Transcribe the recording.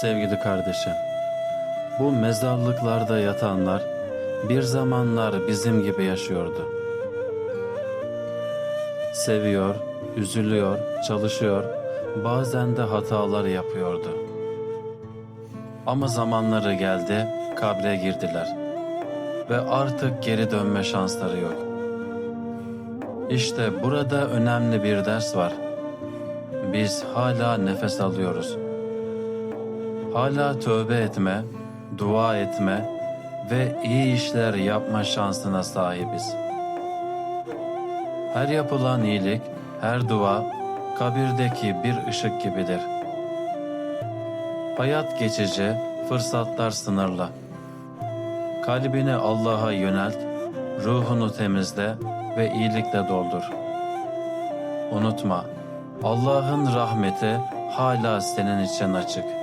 Sevgili kardeşim, bu mezarlıklarda yatanlar bir zamanlar bizim gibi yaşıyordu. Seviyor, üzülüyor, çalışıyor, bazen de hatalar yapıyordu. Ama zamanları geldi, kabre girdiler ve artık geri dönme şansları yok. İşte burada önemli bir ders var. Biz hala nefes alıyoruz. Hala tövbe etme, dua etme ve iyi işler yapma şansına sahibiz. Her yapılan iyilik, her dua kabirdeki bir ışık gibidir. Hayat geçici, fırsatlar sınırlı. Kalbini Allah'a yönelt, ruhunu temizle ve iyilikle doldur. Unutma, Allah'ın rahmeti hala senin için açık.